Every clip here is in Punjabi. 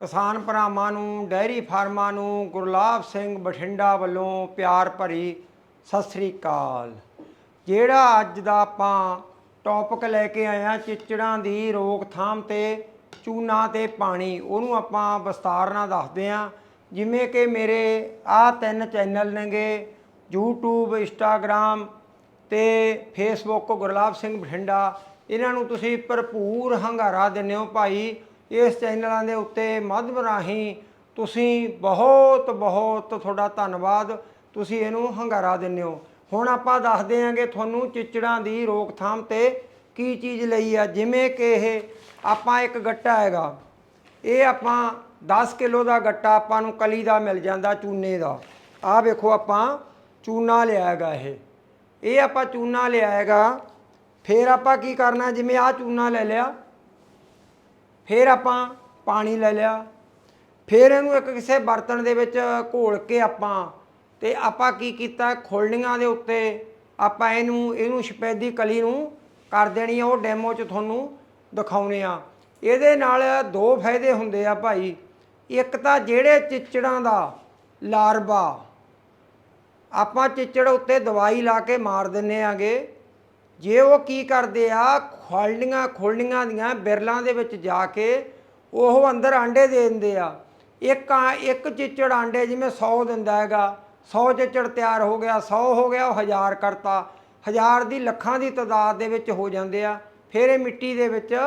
ਕਿਸਾਨ ਭਰਾਵਾਂ ਨੂੰ ਡੈਰੀ ਫਾਰਮਾਂ ਨੂੰ ਗੁਰਲਾਬ ਸਿੰਘ ਬਠਿੰਡਾ ਵੱਲੋਂ ਪਿਆਰ ਭਰੀ ਸਤਿ ਸ੍ਰੀ ਅਕਾਲ। ਜਿਹੜਾ ਅੱਜ ਦਾ ਆਪਾਂ ਟੌਪਿਕ ਲੈ ਕੇ ਆਇਆ ਚਿੱਚੜਾਂ ਦੀ ਰੋਕਥਾਮ ਤੇ, ਚੂਨਾ ਤੇ ਪਾਣੀ, ਉਹਨੂੰ ਆਪਾਂ ਵਿਸਤਾਰ ਨਾਲ ਦੱਸਦੇ ਆ ਜਿਵੇਂ ਕਿ ਮੇਰੇ ਆਹ ਤਿੰਨ ਚੈਨਲ ਨੇਗੇ, YouTube, Instagram ਤੇ ਫੇਸਬੁੱਕ ਗੁਰਲਾਬ ਸਿੰਘ ਬਠਿੰਡਾ। ਇਹਨਾਂ ਨੂੰ ਤੁਸੀਂ ਭਰਪੂਰ ਹੰਗਾਰਾ ਦਿੰਦੇ ਹੋ ਭਾਈ। ਇਸ ਚੈਨਲਾਂ ਦੇ ਉੱਤੇ ਮਾਧਿਅਮ ਰਾਹੀਂ ਤੁਸੀਂ ਬਹੁਤ ਬਹੁਤ ਤੁਹਾਡਾ ਧੰਨਵਾਦ। ਤੁਸੀਂ ਇਹਨੂੰ ਹੰਗਾਰਾ ਦਿੰਦੇ ਹੋ। ਹੁਣ ਆਪਾਂ ਦੱਸਦੇ ਆਂਗੇ ਤੁਹਾਨੂੰ ਚਿਚੜਾਂ ਦੀ ਰੋਕਥਾਮ ਤੇ ਕੀ ਚੀਜ਼ ਲਈ ਆ। ਜਿਵੇਂ ਕਿ ਇਹ ਆਪਾਂ ਇੱਕ ਗੱਟਾ ਹੈਗਾ। ਇਹ ਆਪਾਂ 10 ਕਿਲੋ ਦਾ ਗੱਟਾ ਆਪਾਂ ਨੂੰ ਕਲੀ ਦਾ ਮਿਲ ਜਾਂਦਾ ਚੂਨੇ ਦਾ। ਆਹ ਵੇਖੋ ਆਪਾਂ ਚੂਨਾ ਲਿਆ ਹੈਗਾ ਇਹ। ਇਹ ਆਪਾਂ ਚੂਨਾ ਲਿਆ ਹੈਗਾ। ਫਿਰ ਆਪਾਂ ਕੀ ਕਰਨਾ? ਜਿਵੇਂ ਆਹ ਚੂਨਾ ਲੈ ਲਿਆ। ਫਿਰ ਆਪਾਂ ਪਾਣੀ ਲੈ ਲਿਆ। ਫਿਰ ਇਹਨੂੰ ਇੱਕ ਕਿਸੇ ਬਰਤਨ ਦੇ ਵਿੱਚ ਘੋਲ ਕੇ ਆਪਾਂ ਤੇ ਆਪਾਂ ਕੀ ਕੀਤਾ ਖੋਲਣੀਆਂ ਦੇ ਉੱਤੇ ਆਪਾਂ ਇਹਨੂੰ ਇਹਨੂੰ ਸਫੈਦੀ ਕਲੀ ਨੂੰ ਕਰ ਦੇਣੀ ਆ, ਉਹ ਡੈਮੋ 'ਚ ਤੁਹਾਨੂੰ ਦਿਖਾਉਣੇ ਆ। ਇਹਦੇ ਨਾਲ ਦੋ ਫਾਇਦੇ ਹੁੰਦੇ ਆ ਭਾਈ। ਇੱਕ ਤਾਂ ਜਿਹੜੇ ਚਿਚੜਾਂ ਦਾ ਲਾਰਵਾ, ਆਪਾਂ ਚਿਚੜ ਉੱਤੇ ਦਵਾਈ ਲਾ ਕੇ ਮਾਰ ਦਿੰਨੇ ਆਗੇ। ਜੇ ਉਹ ਕੀ ਕਰਦੇ ਆ ਖੋਲਣੀਆਂ ਖੋਲਣੀਆਂ ਦੀਆਂ ਬਿਰਲਾਂ ਦੇ ਵਿੱਚ ਜਾ ਕੇ ਉਹ ਅੰਦਰ ਆਂਡੇ ਦੇ ਦਿੰਦੇ ਆ। ਇੱਕ ਆ- ਇੱਕ ਚਿੱਚੜ ਆਂਡੇ ਜਿਵੇਂ 100 ਦਿੰਦਾ ਹੈਗਾ 100 ਚਿਚੜ ਤਿਆਰ ਹੋ ਗਿਆ 100 ਹੋ ਗਿਆ, ਉਹ ਹਜ਼ਾਰ ਕਰਤਾ। ਹਜ਼ਾਰ ਦੀ ਲੱਖਾਂ ਦੀ ਤਾਦਾਦ ਦੇ ਵਿੱਚ ਹੋ ਜਾਂਦੇ ਆ, ਫਿਰ ਇਹ ਮਿੱਟੀ ਦੇ ਵਿੱਚ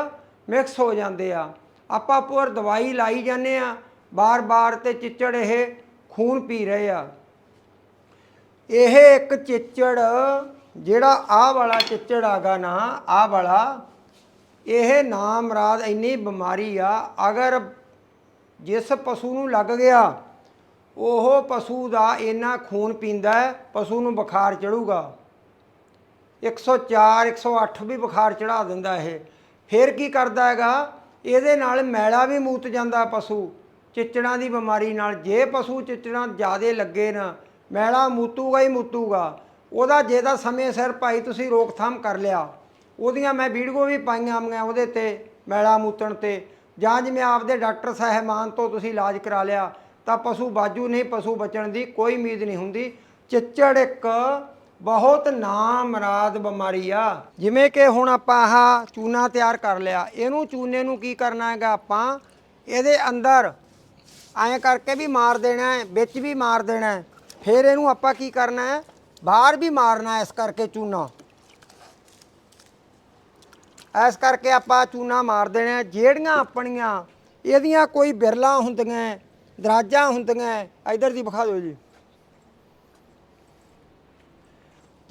ਮਿਕਸ ਹੋ ਜਾਂਦੇ ਆ। ਆਪਾਂ ਪੂਰ ਦਵਾਈ ਲਾਈ ਜਾਂਦੇ ਆ, ਬਾਰ-ਬਾਰ ਤੇ ਚਿਚੜ ਇਹ ਖੂਨ ਪੀ ਰਹੇ ਆ। ਇਹ ਇੱਕ ਚਿੱਚੜ ਜਿਹੜਾ ਆਹ ਵਾਲਾ ਚਿੱਚੜ ਆਗਾ ਨਾ, ਆਹ ਵਾਲਾ, ਇਹ ਨਾਮਰਾਦ ਇੰਨੀ ਬਿਮਾਰੀ ਆ, ਅਗਰ ਜਿਸ ਪਸ਼ੂ ਨੂੰ ਲੱਗ ਗਿਆ, ਉਹ ਪਸ਼ੂ ਦਾ ਇੰਨਾ ਖੂਨ ਪੀਂਦਾ ਪਸ਼ੂ ਨੂੰ ਬੁਖਾਰ ਚੜੂਗਾ। 104 108 ਵੀ ਬੁਖਾਰ ਚੜਾ ਦਿੰਦਾ ਇਹ। ਫਿਰ ਕੀ ਕਰਦਾ ਹੈਗਾ? ਇਹਦੇ ਨਾਲ ਮੈਲਾ ਵੀ ਮੂਤ ਜਾਂਦਾ ਪਸ਼ੂ, ਚਿੱਚੜਾਂ ਦੀ ਬਿਮਾਰੀ ਨਾਲ। ਜੇ ਪਸ਼ੂ ਚਿਚੜਾਂ ਜ਼ਿਆਦੇ ਲੱਗੇ ਨਾ, ਮੈਲਾ ਮੂਤੂਗਾ ਹੀ ਮੂਤੂਗਾ। ਉਹਦਾ ਜੇ ਤਾਂ ਸਮੇਂ ਸਿਰ ਭਾਈ ਤੁਸੀਂ ਰੋਕਥਾਮ ਕਰ ਲਿਆ, ਉਹਦੀਆਂ ਮੈਂ ਵੀਡੀਓ ਵੀ ਪਾਈਆਂ ਆਮੀਆਂ ਉਹਦੇ ਤੇ, ਮੈਲਾ ਮੂਤਣ ਤੇ। ਜਾਂ ਜਿਵੇਂ ਆਪਦੇ ਡਾਕਟਰ ਸਾਹਿਬਾਨ ਤੋਂ ਤੁਸੀਂ ਇਲਾਜ ਕਰਾ ਲਿਆ, ਤਾਂ ਪਸ਼ੂ ਬਾਜੂ ਨਹੀਂ, ਪਸ਼ੂ ਬਚਣ ਦੀ ਕੋਈ ਉਮੀਦ ਨਹੀਂ ਹੁੰਦੀ। ਚਿੱਚੜ ਇੱਕ ਬਹੁਤ ਨਾਮਰਾਦ ਬਿਮਾਰੀ ਆ। ਜਿਵੇਂ ਕਿ ਹੁਣ ਆਪਾਂ ਆਹ ਚੂਨਾ ਤਿਆਰ ਕਰ ਲਿਆ, ਇਹਨੂੰ ਚੂਨੇ ਨੂੰ ਕੀ ਕਰਨਾ ਹੈਗਾ ਆਪਾਂ? ਇਹਦੇ ਅੰਦਰ ਐਂ ਕਰਕੇ ਵੀ ਮਾਰ ਦੇਣਾ ਹੈ, ਵਿੱਚ ਵੀ ਮਾਰ ਦੇਣਾ ਹੈ। ਫਿਰ ਇਹਨੂੰ ਆਪਾਂ ਕੀ ਕਰਨਾ ਹੈ? ਬਾਹਰ ਵੀ ਮਾਰਨਾ ਇਸ ਕਰਕੇ ਚੂਨਾ। ਇਸ ਕਰਕੇ ਆਪਾਂ ਚੂਨਾ ਮਾਰ ਦੇਣਾ ਜਿਹੜੀਆਂ ਆਪਣੀਆਂ, ਇਹਦੀਆਂ ਕੋਈ ਬਿਰਲਾ ਹੁੰਦੀਆਂ, ਦਰਾਜਾਂ ਹੁੰਦੀਆਂ, ਇਧਰ ਦੀ ਵਿਖਾ ਦਿਓ ਜੀ।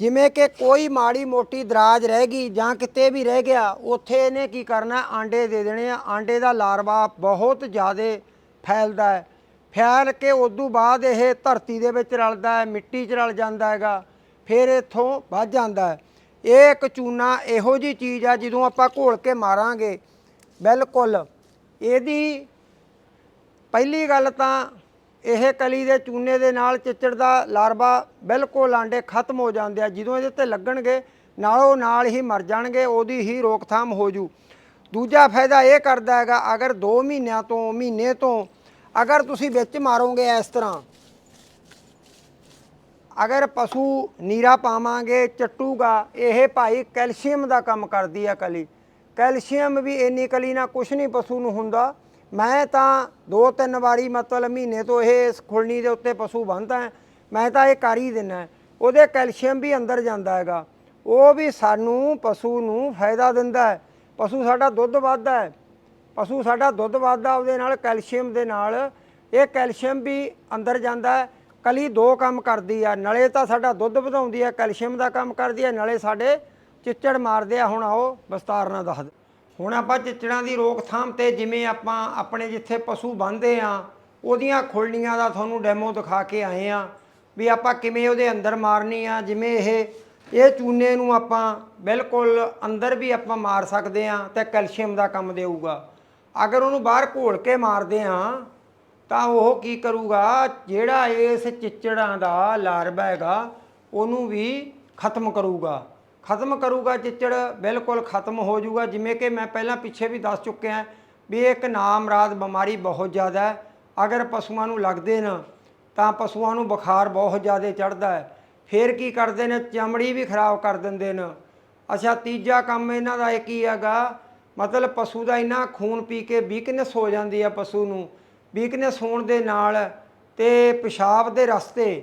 ਜਿਵੇਂ ਕਿ ਕੋਈ ਮਾੜੀ ਮੋਟੀ ਦਰਾਜ ਰਹਿ ਗਈ ਜਾਂ ਕਿਤੇ ਵੀ ਰਹਿ ਗਿਆ, ਉੱਥੇ ਇਹਨੇ ਕੀ ਕਰਨਾ, ਆਂਡੇ ਦੇ ਦੇਣੇ ਆ। ਆਂਡੇ ਦਾ ਲਾਰਵਾ ਬਹੁਤ ਜ਼ਿਆਦਾ ਫੈਲਦਾ ਹੈ। ਫੈਲ ਕੇ ਉਦੋਂ ਬਾਅਦ ਇਹ ਧਰਤੀ ਦੇ ਵਿੱਚ ਰਲਦਾ ਹੈ, ਮਿੱਟੀ 'ਚ ਰਲ ਜਾਂਦਾ ਹੈਗਾ, ਫਿਰ ਇੱਥੋਂ ਵੱਧ ਜਾਂਦਾ ਹੈ। ਇਹ ਇੱਕ ਚੂਨਾ ਇਹੋ ਜੀ ਚੀਜ਼ ਆ ਜਦੋਂ ਆਪਾਂ ਘੋਲ ਕੇ ਮਾਰਾਂਗੇ। ਬਿਲਕੁਲ। ਇਹਦੀ ਪਹਿਲੀ ਗੱਲ ਤਾਂ ਇਹ ਕਲੀ ਦੇ ਚੂਨੇ ਦੇ ਨਾਲ ਚਿੱਚੜ ਦਾ ਲਾਰਵਾ ਬਿਲਕੁਲ ਆਂਡੇ ਖਤਮ ਹੋ ਜਾਂਦੇ ਆ। ਜਦੋਂ ਇਹਦੇ ਤੇ ਲੱਗਣਗੇ, ਨਾਲੋਂ ਨਾਲ ਹੀ ਮਰ ਜਾਣਗੇ, ਉਹਦੀ ਹੀ ਰੋਕਥਾਮ ਹੋ ਜੂ। ਦੂਜਾ ਫਾਇਦਾ ਇਹ ਕਰਦਾ ਹੈਗਾ, ਅਗਰ 2 ਮਹੀਨਿਆਂ ਤੋਂ ਮਹੀਨੇ ਤੋਂ ਅਗਰ ਤੁਸੀਂ ਵਿੱਚ ਮਾਰੋਗੇ ਇਸ ਤਰ੍ਹਾਂ, ਅਗਰ ਪਸ਼ੂ ਨੀਰਾ ਪਾਵਾਂਗੇ, ਚੱਟੂਗਾ, ਇਹ ਭਾਈ ਕੈਲਸ਼ੀਅਮ ਦਾ ਕੰਮ ਕਰਦੀ ਆ ਕਲੀ। ਕੈਲਸ਼ੀਅਮ ਵੀ ਇੰਨੀ ਕਲੀ ਨਾਲ ਕੁਝ ਨਹੀਂ ਪਸ਼ੂ ਨੂੰ ਹੁੰਦਾ। ਮੈਂ ਤਾਂ ਦੋ ਤਿੰਨ ਵਾਰੀ ਮਤਲਬ ਮਹੀਨੇ ਤੋਂ ਇਹ ਇਸ ਖੁਰਣੀ ਦੇ ਉੱਤੇ ਪਸ਼ੂ ਬੰਨ੍ਹਦਾ ਮੈਂ ਤਾਂ ਇਹ ਕਰ ਹੀ ਦਿੰਦਾ ਉਹਦੇ ਕੈਲਸ਼ੀਅਮ ਵੀ ਅੰਦਰ ਜਾਂਦਾ ਹੈਗਾ। ਉਹ ਵੀ ਸਾਨੂੰ ਪਸ਼ੂ ਨੂੰ ਫਾਇਦਾ ਦਿੰਦਾ ਹੈ। ਪਸ਼ੂ ਸਾਡਾ ਦੁੱਧ ਵੱਧਦਾ ਹੈ। ਪਸ਼ੂ ਸਾਡਾ ਦੁੱਧ ਵੱਧਦਾ, ਉਹਦੇ ਨਾਲ ਕੈਲਸ਼ੀਅਮ ਦੇ ਨਾਲ। ਇਹ ਕੈਲਸ਼ੀਅਮ ਵੀ ਅੰਦਰ ਜਾਂਦਾ ਹੈ। ਕਲੀ ਦੋ ਕੰਮ ਕਰਦੀ ਆ, ਨਲੇ ਤਾਂ ਸਾਡਾ ਦੁੱਧ ਵਧਾਉਂਦੀ ਆ, ਕੈਲਸ਼ੀਅਮ ਦਾ ਕੰਮ ਕਰਦੀ ਆ, ਨਲੇ ਸਾਡੇ ਚਿੱਚੜ ਮਾਰਦੇ ਆ। ਹੁਣ ਆਓ ਵਿਸਤਾਰ ਨਾਲ ਦੱਸ ਹੁਣ ਆਪਾਂ ਚਿੱਚੜਾਂ ਦੀ ਰੋਕਥਾਮ ਤੇ ਜਿਵੇਂ ਆਪਾਂ ਆਪਣੇ ਜਿੱਥੇ ਪਸ਼ੂ ਬੰਨਦੇ ਆ, ਉਹਦੀਆਂ ਖੁਰਲੀਆਂ ਦਾ ਤੁਹਾਨੂੰ ਡੈਮੋ ਦਿਖਾ ਕੇ ਆਏ ਆ ਵੀ ਆਪਾਂ ਕਿਵੇਂ ਉਹਦੇ ਅੰਦਰ ਮਾਰਨੀ ਆ। ਜਿਵੇਂ ਇਹ ਇਹ ਚੂਨੇ ਨੂੰ ਆਪਾਂ ਬਿਲਕੁਲ ਅੰਦਰ ਵੀ ਆਪਾਂ ਮਾਰ ਸਕਦੇ ਆ ਤੇ ਕੈਲਸ਼ੀਅਮ ਦਾ ਕੰਮ ਦੇਊਗਾ। ਅਗਰ ਉਹਨੂੰ ਬਾਹਰ ਘੋਲ ਕੇ ਮਾਰਦੇ ਆ ਤਾਂ ਉਹ ਕੀ ਕਰੂਗਾ? ਜਿਹੜਾ ਇਸ ਚਿੱਚੜਾਂ ਦਾ ਲਾਰਵਾ ਹੈਗਾ, ਉਹਨੂੰ ਵੀ ਖਤਮ ਕਰੂਗਾ। ਖਤਮ ਕਰੂਗਾ ਚਿੱਚੜ, ਬਿਲਕੁਲ ਖਤਮ ਹੋ ਜਾਊਗਾ। ਜਿਵੇਂ ਕਿ ਮੈਂ ਪਹਿਲਾਂ ਪਿੱਛੇ ਵੀ ਦੱਸ ਚੁੱਕਿਆ ਵੀ ਇੱਕ ਨਾਮਰਾਦ ਬਿਮਾਰੀ ਬਹੁਤ ਜ਼ਿਆਦਾ ਹੈ। ਅਗਰ ਪਸ਼ੂਆਂ ਨੂੰ ਲੱਗਦੇ ਨਾ, ਤਾਂ ਪਸ਼ੂਆਂ ਨੂੰ ਬੁਖਾਰ ਬਹੁਤ ਜ਼ਿਆਦਾ ਚੜਦਾ ਹੈ। ਫਿਰ ਕੀ ਕਰਦੇ ਨੇ? ਚਮੜੀ ਵੀ ਖਰਾਬ ਕਰ ਦਿੰਦੇ ਨੇ। ਅੱਛਾ, ਤੀਜਾ ਕੰਮ ਇਹਨਾਂ ਦਾ ਇਹ ਕੀ ਹੈਗਾ? ਮਤਲਬ ਪਸ਼ੂ ਦਾ ਇੰਨਾ ਖੂਨ ਪੀ ਕੇ ਵੀਕਨੈਸ ਹੋ ਜਾਂਦੀ ਆ ਪਸ਼ੂ ਨੂੰ। ਵੀਕਨੈਸ ਹੋਣ ਦੇ ਨਾਲ ਤੇ ਪਿਸ਼ਾਬ ਦੇ ਰਸਤੇ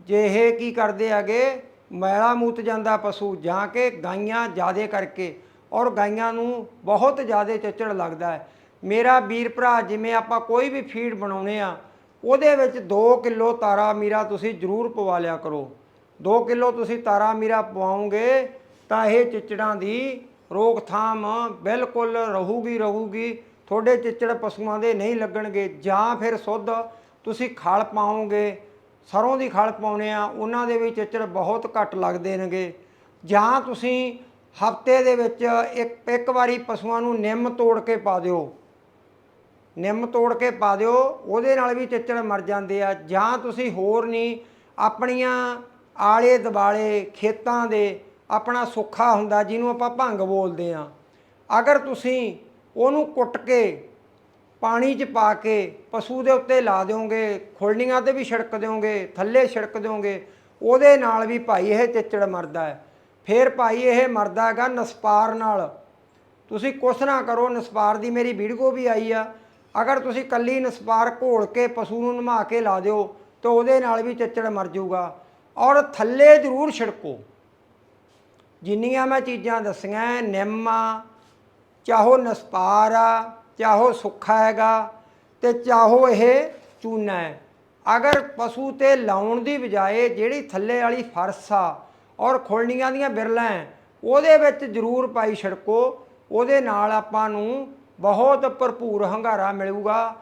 ਜੇ ਇਹ ਕੀ ਕਰਦੇ ਹੈਗੇ, ਮੈਲਾ ਮੂਤ ਜਾਂਦਾ ਪਸ਼ੂ, ਜਾਂ ਕਿ ਗਾਈਆਂ ਜ਼ਿਆਦੇ ਕਰਕੇ, ਔਰ ਗਾਈਆਂ ਨੂੰ ਬਹੁਤ ਜ਼ਿਆਦਾ ਚੱਚੜ ਲੱਗਦਾ ਹੈ। ਮੇਰਾ ਵੀਰ ਭਰਾ, ਜਿਵੇਂ ਆਪਾਂ ਕੋਈ ਵੀ ਫੀਡ ਬਣਾਉਨੇ ਆ, ਉਹਦੇ ਵਿੱਚ 2 ਕਿਲੋ ਤਾਰਾ ਮੀਰਾ ਤੁਸੀਂ ਜ਼ਰੂਰ ਪਵਾ ਲਿਆ ਕਰੋ। 2 ਕਿਲੋ ਤੁਸੀਂ ਤਾਰਾ ਮੀਰਾ ਪਵਾਓਗੇ, ਤਾਂ ਇਹ ਚਿੱਚੜਾਂ ਦੀ ਰੋਕਥਾਮ ਬਿਲਕੁਲ ਰਹੂਗੀ ਰਹੂਗੀ। ਤੁਹਾਡੇ ਚਿਚੜ ਪਸ਼ੂਆਂ ਦੇ ਨਹੀਂ ਲੱਗਣਗੇ। ਜਾਂ ਫਿਰ ਸੁੱਧ ਤੁਸੀਂ ਖਲ ਪਾਓਗੇ। ਸਰੋਂ ਦੀ ਖਲ ਪਾਉਨੇ ਆ, ਉਹਨਾਂ ਦੇ ਵੀ ਚਿਚੜ ਬਹੁਤ ਘੱਟ ਲੱਗਦੇ ਨੇਗੇ ਜਾਂ ਤੁਸੀਂ ਹਫ਼ਤੇ ਦੇ ਵਿੱਚ ਇੱਕ ਇੱਕ ਵਾਰੀ ਪਸ਼ੂਆਂ ਨੂੰ ਨਿੰਮ ਤੋੜ ਕੇ ਪਾ ਦਿਓ। ਨਿੰਮ ਤੋੜ ਕੇ ਪਾ ਦਿਓ, ਉਹਦੇ ਨਾਲ ਵੀ ਚਿੱਚੜ ਮਰ ਜਾਂਦੇ ਆ। ਜਾਂ ਤੁਸੀਂ ਹੋਰ ਨਹੀਂ, ਆਪਣੀਆਂ ਆਲੇ ਦਿਵਾਲੇ ਖੇਤਾਂ ਦੇ ਆਪਣਾ ਸੁੱਖਾ ਹੁੰਦਾ, ਜਿਹਨੂੰ ਆਪਾਂ ਭੰਗ ਬੋਲਦੇ ਆ ਅਗਰ ਤੁਸੀਂ ਉਹਨੂੰ ਕੁੱਟ ਕੇ ਪਾਣੀ 'ਚ ਪਾ ਕੇ ਪਸ਼ੂ ਦੇ ਉੱਤੇ ਲਾ ਦਿਓਗੇ, ਖੁਰਲੀਆਂ ਤੇ ਵੀ ਛਿੜਕ ਦਿਓਗੇ, ਥੱਲੇ ਛਿੜਕ ਦਿਓਗੇ, ਉਹਦੇ ਨਾਲ ਵੀ ਭਾਈ ਇਹ ਚਿੱਚੜ ਮਰਦਾ ਹੈ। ਫਿਰ ਭਾਈ ਇਹ ਮਰਦਾ ਹੈਗਾ ਨਸਪਾਰ ਨਾਲ। ਤੁਸੀਂ ਕੁਛ ਨਾ ਕਰੋ, ਨਸਪਾਰ ਦੀ ਮੇਰੀ ਵੀਡੀਓ ਵੀ ਆਈ ਆ। ਅਗਰ ਤੁਸੀਂ ਕੱਲੀ ਨਸਪਾਰ ਘੋਲ ਕੇ ਪਸ਼ੂ ਨੂੰ ਨਮਾ ਕੇ ਲਾ ਦਿਓ, ਤਾਂ ਉਹਦੇ ਨਾਲ ਵੀ ਚੱਚੜ ਮਰ ਜਾਊਗਾ। ਔਰ ਥੱਲੇ ਜ਼ਰੂਰ ਛਿੜਕੋ। ਜਿੰਨੀਆਂ ਮੈਂ ਚੀਜ਼ਾਂ ਦੱਸੀਆਂ ਨਿੰਮ ਆ ਚਾਹੋ ਨਸਪਾਰ ਆ ਚਾਹੋ ਸੁੱਖਾ ਹੈਗਾ ਤੇ ਚਾਹੋ ਇਹ ਚੂਨਾ ਹੈ। ਅਗਰ ਪਸ਼ੂ ਤੇ ਲਾਉਣ ਦੀ ਬਜਾਏ ਜਿਹੜੀ ਥੱਲੇ ਵਾਲੀ ਫਰਸ ਆ ਔਰ ਖੁਰਲੀਆਂ ਦੀਆਂ ਬਿਰਲਾਂ ਹੈ, ਉਹਦੇ ਵਿੱਚ ਜ਼ਰੂਰ ਪਾਈ ਛਿੜਕੋ ਉਹਦੇ ਨਾਲ ਆਪਾਂ ਨੂੰ ਬਹੁਤ ਭਰਪੂਰ ਹੰਗਾਰਾ ਮਿਲੂਗਾ।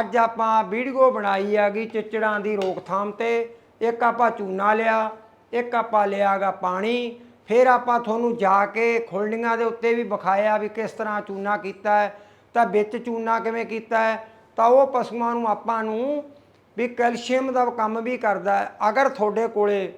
ਅੱਜ ਆਪਾਂ ਵੀਡੀਓ ਬਣਾਈ ਹੈਗੀ ਚਿਚੜਾਂ ਦੀ ਰੋਕਥਾਮ ਤੇ ਇੱਕ ਆਪਾਂ ਚੂਨਾ ਲਿਆ ਇੱਕ ਆਪਾਂ ਲਿਆਗਾ ਪਾਣੀ ਫਿਰ ਆਪਾਂ ਤੁਹਾਨੂੰ ਜਾ ਕੇ ਖੁਰਲੀਆਂ ਦੇ ਉੱਤੇ ਵੀ ਵਿਖਾਇਆ ਵੀ ਕਿਸ ਤਰ੍ਹਾਂ ਚੂਨਾ ਕੀਤਾ ਹੈ, ਤਾਂ ਵਿੱਚ ਚੂਨਾ ਕਿਵੇਂ ਕੀਤਾ ਹੈ, ਤਾਂ ਉਹ ਪਸ਼ੂਆਂ ਨੂੰ ਆਪਾਂ ਨੂੰ ਵੀ ਕੈਲਸ਼ੀਅਮ ਦਾ ਕੰਮ ਵੀ ਕਰਦਾ ਹੈ। ਅਗਰ ਤੁਹਾਡੇ ਕੋਲੇ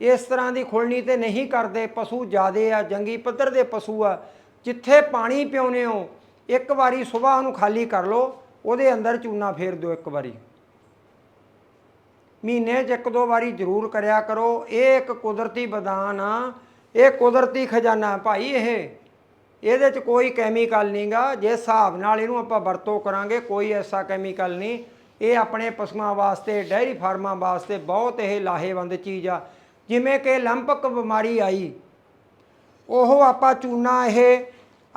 ਇਸ ਤਰ੍ਹਾਂ ਦੀ ਖੁਰਣੀ ਤੇ ਨਹੀਂ ਕਰਦੇ, ਪਸ਼ੂ ਜ਼ਿਆਦੇ ਆ, ਜੰਗੀ ਪੱਧਰ ਦੇ ਪਸ਼ੂ ਆ, ਜਿੱਥੇ ਪਾਣੀ ਪਿਉਨੇ ਹੋ, ਇੱਕ ਵਾਰੀ ਸਵੇਰ ਨੂੰ ਖਾਲੀ ਕਰ ਲਓ, ਉਹਦੇ ਅੰਦਰ ਚੂਨਾ ਫੇਰ ਦਿਓ ਇੱਕ ਵਾਰੀ। ਮਹੀਨੇ 'ਚ ਇੱਕ ਦੋ ਵਾਰੀ ਜ਼ਰੂਰ ਕਰਿਆ ਕਰੋ, ਇਹ ਇੱਕ ਕੁਦਰਤੀ ਬਦਾਨ ਆ ਇਹ ਕੁਦਰਤੀ ਖਜ਼ਾਨਾ ਭਾਈ ਇਹ। ਇਹਦੇ 'ਚ ਕੋਈ ਕੈਮੀਕਲ ਨਹੀਂਗਾ। ਜੇ ਹਿਸਾਬ ਨਾਲ ਇਹਨੂੰ ਆਪਾਂ ਵਰਤੋਂ ਕਰਾਂਗੇ, ਕੋਈ ਐਸਾ ਕੈਮੀਕਲ ਨਹੀਂ। ਇਹ ਆਪਣੇ ਪਸ਼ੂਆਂ ਵਾਸਤੇ ਡੈਰੀ ਫਾਰਮਾਂ ਵਾਸਤੇ ਬਹੁਤ ਇਹ ਲਾਹੇਵੰਦ ਚੀਜ਼ ਆ। ਜਿਵੇਂ ਕਿ ਲੰਪਕ ਬਿਮਾਰੀ ਆਈ। ਉਹ ਆਪਾਂ ਚੂਨਾ ਇਹ,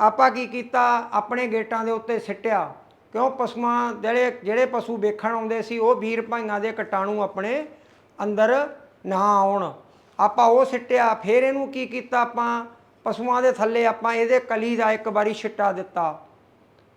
ਆਪਾਂ ਕੀ ਕੀਤਾ? ਆਪਣੇ ਗੇਟਾਂ ਦੇ ਉੱਤੇ ਸਿੱਟਿਆ। ਕਿਉਂ? ਪਸ਼ੂਆਂ ਜਿਹੜੇ ਜਿਹੜੇ ਪਸ਼ੂ ਵੇਖਣ ਆਉਂਦੇ ਸੀ, ਉਹ ਵੀਰ ਭਾਈਆਂ ਦੇ ਕਟਾਣੂ ਆਪਣੇ ਅੰਦਰ ਨਾ ਆਉਣ। ਆਪਾਂ ਉਹ ਸਿੱਟਿਆ, ਫਿਰ ਇਹਨੂੰ ਕੀ ਕੀਤਾ ਆਪਾਂ? ਪਸ਼ੂਆਂ ਦੇ ਥੱਲੇ ਆਪਾਂ ਇਹਦੇ ਕਲੀ ਦਾ ਇੱਕ ਵਾਰੀ ਛਿੱਟਾ ਦਿੱਤਾ।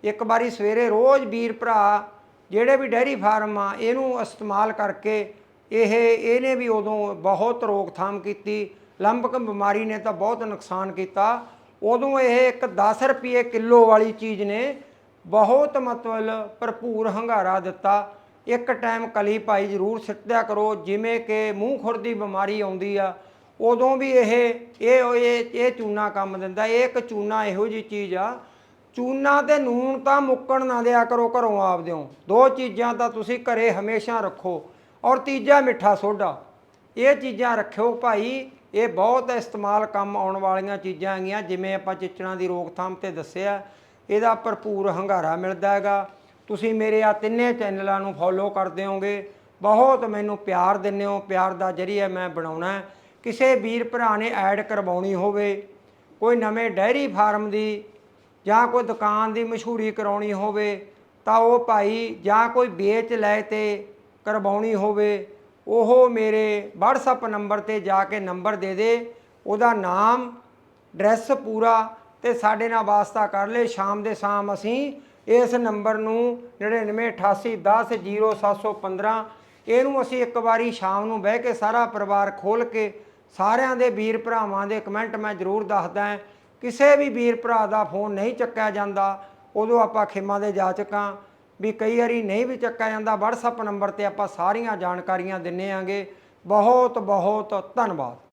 ਇੱਕ ਵਾਰੀ ਸਵੇਰੇ ਰੋਜ਼ ਵੀਰ ਭਰਾ ਜਿਹੜੇ ਵੀ ਡੈਰੀ ਫਾਰਮ ਆ, ਇਹਨੂੰ ਇਸਤੇਮਾਲ ਕਰਕੇ ਇਹ, ਇਹਨੇ ਵੀ ਉਦੋਂ ਬਹੁਤ ਰੋਕਥਾਮ ਕੀਤੀ। ਲੰਬਕ ਬਿਮਾਰੀ ਨੇ ਤਾਂ ਬਹੁਤ ਨੁਕਸਾਨ ਕੀਤਾ। ਉਦੋਂ ਇਹ ਇੱਕ 10 ਰੁਪਏ ਕਿਲੋ ਵਾਲੀ ਚੀਜ਼ ਨੇ, ਬਹੁਤ ਮਤਲਬ ਭਰਪੂਰ ਹੰਗਾਰਾ ਦਿੱਤਾ। ਇੱਕ ਟਾਈਮ ਕਲੀ ਪਾਈ ਜ਼ਰੂਰ ਸਿੱਟਿਆ ਕਰੋ, ਜਿਵੇਂ ਕਿ ਮੂੰਹ ਖੁਰ ਦੀ ਬਿਮਾਰੀ ਆਉਂਦੀ ਆ, ਉਦੋਂ ਵੀ ਇਹ ਇਹ ਇਹ ਇਹ ਚੂਨਾ ਕੰਮ ਦਿੰਦਾ, ਇਹ ਇੱਕ ਚੂਨਾ ਇਹੋ ਜੀ ਚੀਜ਼ ਆ। ਚੂਨਾ ਤੇ ਨੂਣ ਤਾਂ ਮੁੱਕਣ ਨਾ ਦਿਆ ਕਰੋ ਘਰੋਂ ਆਪ ਦਿਓ। ਦੋ ਚੀਜ਼ਾਂ ਤਾਂ ਤੁਸੀਂ ਘਰੇ ਹਮੇਸ਼ਾ ਰੱਖੋ। ਔਰ ਤੀਜਾ ਮਿੱਠਾ ਸੋਡਾ, ਇਹ ਚੀਜ਼ਾਂ ਰੱਖਿਓ ਭਾਈ, ਇਹ ਬਹੁਤ ਇਸਤੇਮਾਲ ਕੰਮ ਆਉਣ ਵਾਲੀਆਂ ਚੀਜ਼ਾਂ ਹੈਗੀਆਂ, ਜਿਵੇਂ ਆਪਾਂ ਚਿੱਚੜਾਂ ਦੀ ਰੋਕਥਾਮ ਤੇ ਦੱਸਿਆ, ਇਹਦਾ ਭਰਪੂਰ ਹੰਗਾਰਾ ਮਿਲਦਾ ਹੈਗਾ। ਤੁਸੀਂ ਮੇਰੇ ਆ ਤਿੰਨੇ ਚੈਨਲਾਂ ਨੂੰ ਫੋਲੋ ਕਰਦੇ ਹੋਗੇ ਬਹੁਤ ਮੈਨੂੰ ਪਿਆਰ ਦਿੰਦੇ ਹੋ। ਪਿਆਰ ਦਾ ਜਰੀਆ ਮੈਂ ਬਣਾਉਣਾ ਕਿਸੇ ਵੀਰ ਭਰਾ ਨੇ ਐਡ ਕਰਵਾਉਣੀ ਹੋਵੇ, ਕੋਈ ਨਵੇਂ ਡੈਰੀ ਫਾਰਮ ਦੀ ਜਾਂ ਕੋਈ ਦੁਕਾਨ ਦੀ ਮਸ਼ਹੂਰੀ ਕਰਾਉਣੀ ਹੋਵੇ, ਤਾਂ ਉਹ ਭਾਈ ਜਾਂ ਕੋਈ ਵੇਚ ਲੈ ਤੇ ਕਰਵਾਉਣੀ ਹੋਵੇ, ਉਹ ਮੇਰੇ WhatsApp ਨੰਬਰ ਤੇ ਜਾ ਕੇ ਨੰਬਰ ਦੇ ਦੇ। ਉਹਦਾ ਨਾਮ ਡਰੈਸ ਪੂਰਾ ਤੇ ਸਾਡੇ ਨਾਲ ਵਾਸਤਾ ਕਰ ਲੈ ਸ਼ਾਮ ਦੇ ਸ਼ਾਮ ਅਸੀਂ ਇਸ ਨੰਬਰ ਨੂੰ 9988100715 ਇਹਨੂੰ ਅਸੀਂ ਇੱਕ ਵਾਰੀ ਸ਼ਾਮ ਨੂੰ ਬਹਿ ਕੇ ਸਾਰਾ ਪਰਿਵਾਰ ਖੋਲ ਕੇ ਸਾਰਿਆਂ ਦੇ ਵੀਰ ਭਰਾਵਾਂ ਦੇ ਕਮੈਂਟ ਮੈਂ ਜ਼ਰੂਰ ਦੱਸਦਾ ਕਿਸੇ ਵੀ ਵੀਰ ਭਰਾ ਦਾ ਫੋਨ ਨਹੀਂ ਚੱਕਿਆ ਜਾਂਦਾ, ਉਦੋਂ ਆਪਾਂ ਖੇਮਾਂ ਦੇ ਜਾਚਕਾਂ ਵੀ ਕਈ ਵਾਰੀ ਨਹੀਂ ਵੀ ਚੱਕਿਆ ਜਾਂਦਾ, WhatsApp ਨੰਬਰ ਤੇ ਆਪਾਂ ਸਾਰੀਆਂ ਜਾਣਕਾਰੀਆਂ ਦਿੰਨੇ ਆਂਗੇ। ਬਹੁਤ ਬਹੁਤ ਧੰਨਵਾਦ।